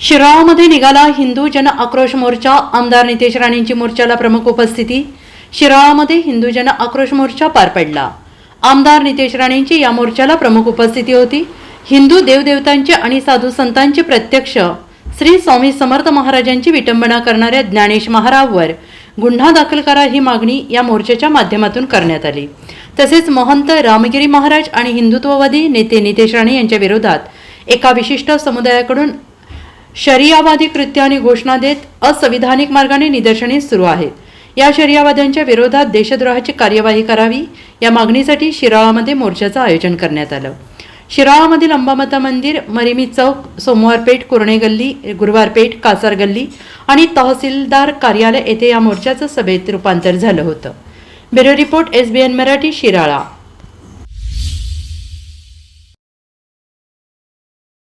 शिराळामध्ये निघाला हिंदू जन आक्रोश मोर्चा आमदार नितेश राणेंची मोर्चाला प्रमुख उपस्थिती. शिराळामध्ये हिंदू जन आक्रोश मोर्चा पार पडला. आमदार नितेश राणेंची या मोर्चाला प्रमुख उपस्थिती होती. हिंदू देवदेवतांचे आणि साधू संतांचे प्रत्यक्ष श्री स्वामी समर्थ महाराजांची विटंबना करणाऱ्या ज्ञानेश महाराजवर गुन्हा दाखल करा ही मागणी या मोर्चाच्या माध्यमातून करण्यात आली. तसेच महंत रामगिरी महाराज आणि हिंदुत्ववादी नेते नितेश राणे यांच्या विरोधात एका विशिष्ट समुदायाकडून शरियावादी कृत्य आणि घोषणा देत असंविधानिक मार्गाने निदर्शने सुरू आहेत या शरियावाद्यांच्या विरोधात देशद्रोहाची कार्यवाही करावी या मागणीसाठी शिराळामध्ये मोर्चाचं आयोजन करण्यात आलं. शिराळामधील अंबामाता मंदिर मरिमी चौक सोमवारपेठ कुरणे गल्ली गुरुवारपेठ कासार गल्ली आणि तहसीलदार कार्यालय येथे या मोर्चाचं सभेत रूपांतर झालं होतं. Bureau report S B N Marathi Shirala.